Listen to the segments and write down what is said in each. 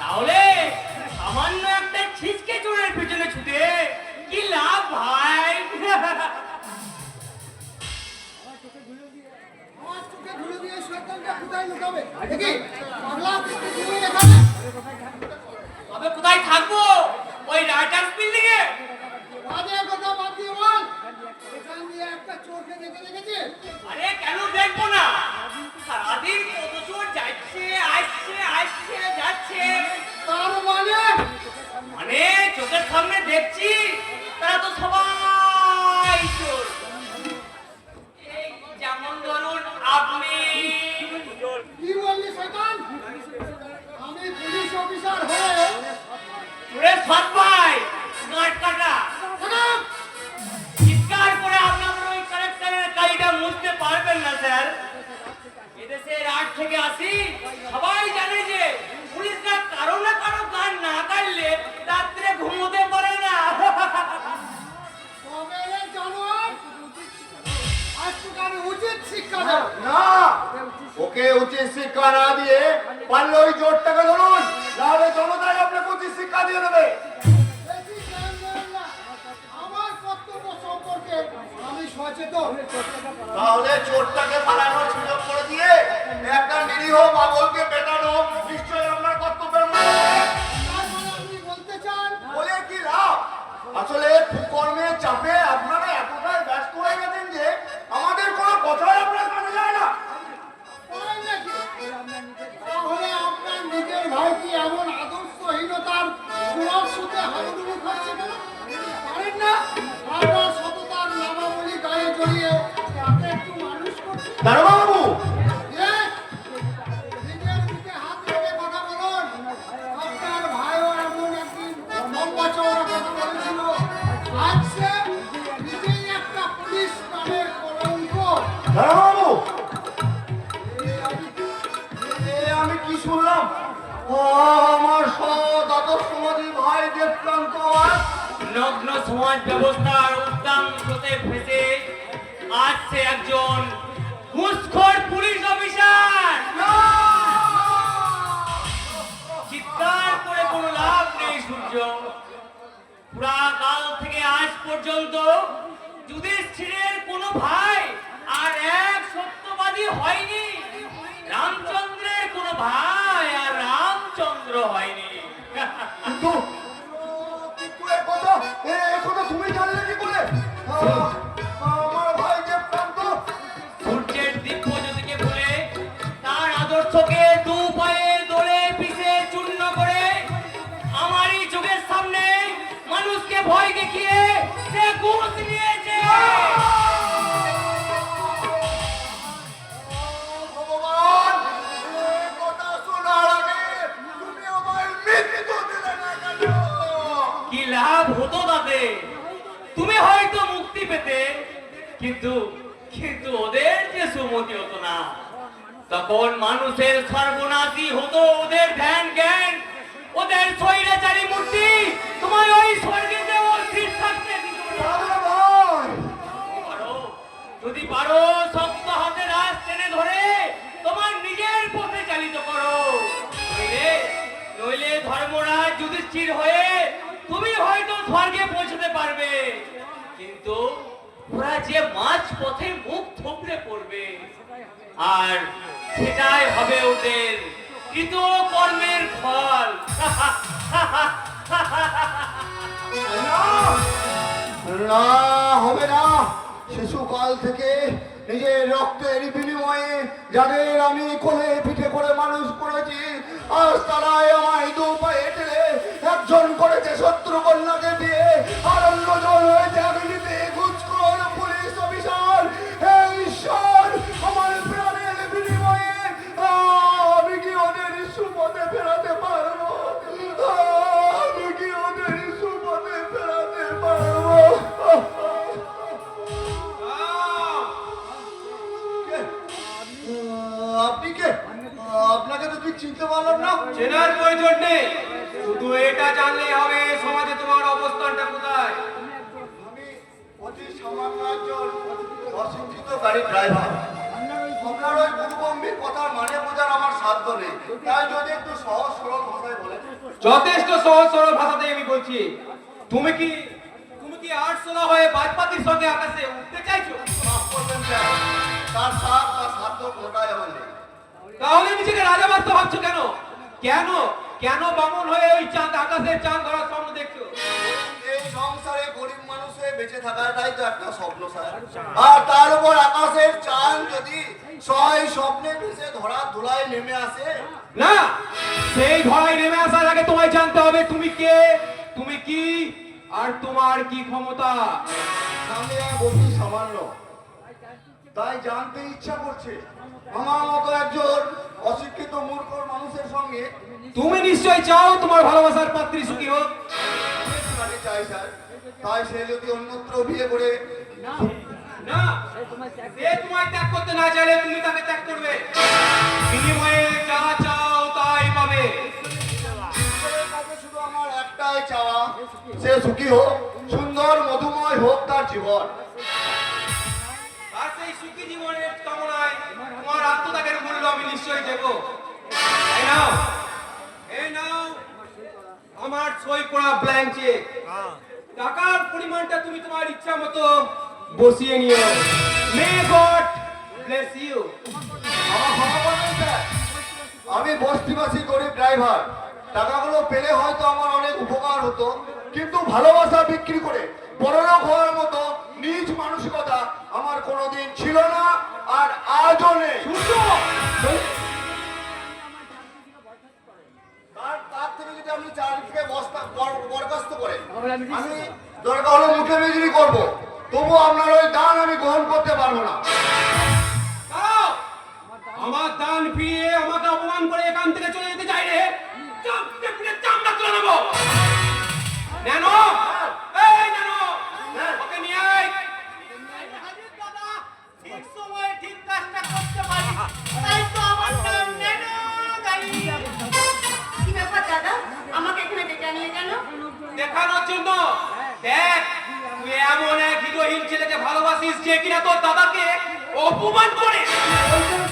তাহলে সামান্য একটা ছিচকে চোরের পেছনে ছুটে কি লাভ ভাই? কোথায় তবে থাকব? ওই রাইটার্স বিল্ডিং এ কথা বাদ দিয়ে বল। এখান দিয়ে একটা চোরকে দেখে আরে কেন দেখব না? সারাদিন যাচ্ছে আসছে আসছে যাচ্ছে? তার মানে? মানে চোখের সামনে দেখছি তারা তো সবাই চোর। যেমন ধরুন আপনি। কি বললি শয়তান? আমি পুলিশ অফিসার হয়ে চোরের আট থেকে আসি সবাই জানে যে পুলিশরা কারও না কারও গান না কাটলে রাত্রে ঘুমোতে পারে না। শিক্ষা না ওকে উচিত শিক্ষা না দিয়ে পারলে ওই জোরটাকে ধরুন নাহলে জনতাই আপনাকে উচিত শিক্ষা দিয়ে দেবে। তাহলে চোরটাকে পালানোর সুযোগ করে দিয়ে একটা নগ্ন সমাজ ব্যবস্থার উদ্দাম স্রোতে ফেসে আসছে একজন ঘুষখোর পুলিশ অফিসার। চিৎকার করে কোনো লাভ নেই সূর্য। পুরা কাল থেকে আজ পর্যন্ত যুধিষ্ঠিরের কোনো ভাই আর এক সত্যবাদী হয়নি। রামচন্দ্রের কোনো ভাই আর রামচন্দ্র হয়নি। Oh! পেতে কিন্তু কিন্তু ওদের যে সুমতি হতো না। তখন মানুষের সর্বনাশী হতো ওদের ধ্যান জ্ঞান। ওদের স্বৈরাচারী মূর্তি তোমার ওই থাকতে পারো, যদি পারো শক্ত হাতে রাজ টেনে ধরে তোমার নিজের পথে চালিত করো। নইলে নইলে ধর্মরাজ যুধিষ্ঠির হয়ে তুমি হয়তো স্বর্গে পৌঁছতে পারবে। কিন্তু ওরা যে মাঝ পথে মুখ থুবড়ে পড়বে, আর সেটাই হবে ওদের কৃত কর্মের ফল। না, হবে না। শিশুকাল থেকে নিজের রক্তের বিনিময়ে যাদের আমি কোলে পিঠে করে মানুষ করেছি, আজ তারাই দু পায়ে একজন করেছে শত্রু কন্যাকে দিয়ে আর অন্যজন হয়েছে। না? চেনার প্রয়োজন নেই। শুধু এটা জানলেই হবে সমাজে তোমার অবস্থানটা কোথায়? আমি অতি সামান্য একজন অশিক্ষিত গাড়ি ড্রাইভার। আপনার ওই গুরুগম্ভীর কথার মানে বোঝার আমার সাধ্য নেই। তাই যদি একটু সহজ সরল ভাষায় বলেন যথেষ্ট সহজ সরল ভাষাতে আমি বলছি। তুমি কি তুমি কি আটশোলা হয়ে বাজপাতির সঙ্গে আকাশে উঠতে চাইছো? মাফ করবেন তার সাথ বা সাধ্য কোনোটাই আমার নেই তাহলে নিজেকে রাজা ভাবতে ভাবছ কেন? কেন? কেন বামন হয়ে ওই চাঁদ আকাশের চাঁদ ধরার স্বপ্ন দেখছ? এই সংসারে গরিব মানুষের বেঁচে থাকাটাই তো একটা স্বপ্ন স্যার। আর তার উপর আকাশের চাঁদ যদি সহায় স্বপ্নে ভেসে ধরা ধুলায় নেমে আসে? না সেই ধরায় নেমে আসার আগে তোমায় জানতে হবে তুমি কে? তুমি কি? আর তোমার কি ক্ষমতা? আমি আর বলছি সামান্য। তাই জানতে ইচ্ছা করছে। আমার মতো একজন অশিক্ষিত মূর্খ মানুষের সঙ্গে তুমি নিশ্চয় চাও তোমার ভালোবাসার পাত্রী সুখী হোক। চাই স্যার। তাই সে যদি অন্যত্র বিয়ে করে না। সে তোমায় ত্যাগ করতে না চাইলে তুমি তাকে ত্যাগ করবে। বিনিময়ে যা চাও তাই পাবে। শুধু আমার একটাই চাওয়া সে সুখী হোক সুন্দর মধুময় হোক তার জীবন। মূল্য আমি নিশ্চয়ই দেব। এই নাও। এই নাও। আমার সই করা ব্ল্যাঙ্ক চেক টাকার পরিমাণটা তুমি তোমার ইচ্ছা মতো বসিয়ে নিও। মে গড ব্লেস ইউ আমি বস্তিবাসী গরিব ড্রাইভার। টাকাগুলো পেলে হয়তো আমার অনেক উপকার হতো কিন্তু ভালোবাসা বিক্রি করে বড়লোক হওয়ার মতো নিজ মানসিকতা আমার কোনোদিন ছিল না। আর আজও নেই। তার তার থেকে যদি আপনি চারিদিকে বস্তা বরখাস্ত করেন আমি দরকার হলে মুখে করব। তবু আপনার ওই দান আমি গ্রহণ করতে পারব না। আমার দান ফিরিয়ে দেখানোর জন্য। দেখ তুই এমন এক হৃদয়হীন ছেলেকে ভালোবাসিস যে কিনা তোর দাদাকে অপমান করে।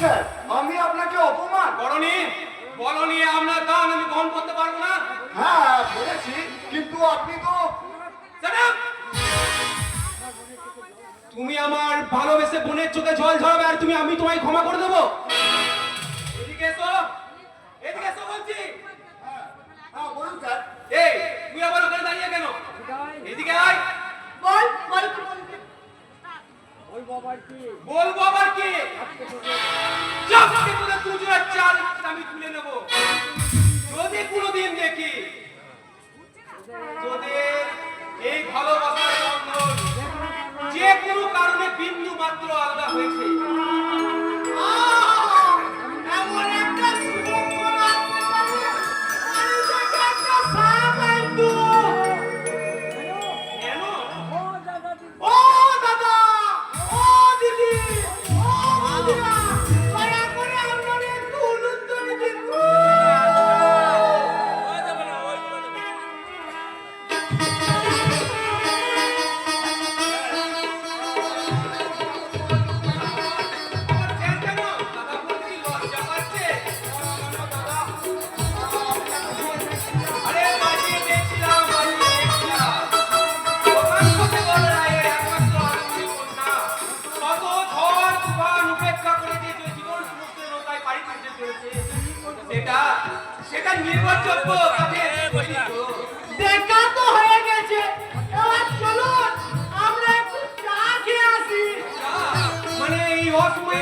স্যার আমি আপনাকে অপমান। বলনি বলনি আপনার দান আমি গ্রহণ করতে পারব না। হ্যাঁ বলেছি কিন্তু আপনি তো তুমি আমার ভালোবেসে বোনের চোখে জল ঝরাবে আর তুমি আমি তোমায় ক্ষমা করে দেবো? বলব আবার কি? চাপকে তুলে তুজোর চাল আমি তুলে নেব যদি কোনোদিন দেখি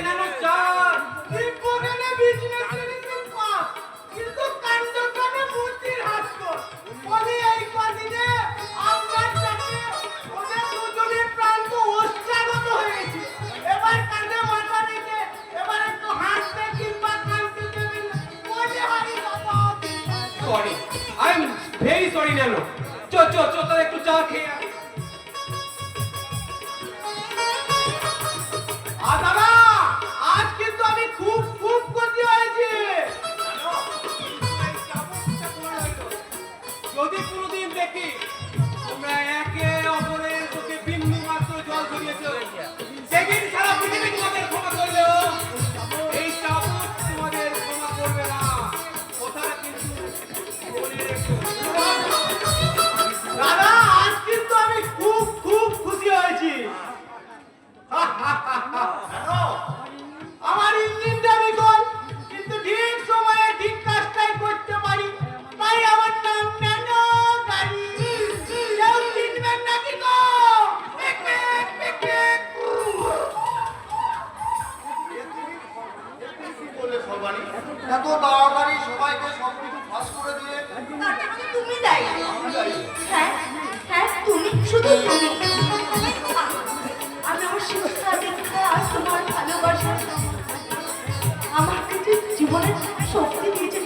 নানো চা দীপকেনে বিজনেস কিন্তু কাণ্ড বলি এই সাথে ওদের ওষ্ঠাগত হয়েছে। এবার এবার একটু হাসতে কিংবা বাবা। Sorry I am very sorry নানো। চো চো চো, তাহলে একটু চা খেয়ে আমার শিক্ষা ভালোবাসা। আমাকে যে জীবনের শক্তি দিয়েছে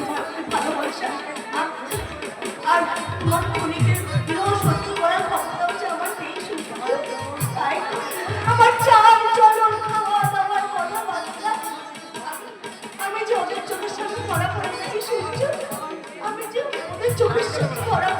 ভালোবাসা। আর তোমার ক্ষণিকের প্রিয় সত্য করার ক্ষমতা হচ্ছে আমার চোখের সামনে পড়া পড়ে গেছি, সূর্য, আমি যে ওদের চোখের সামনে পড়া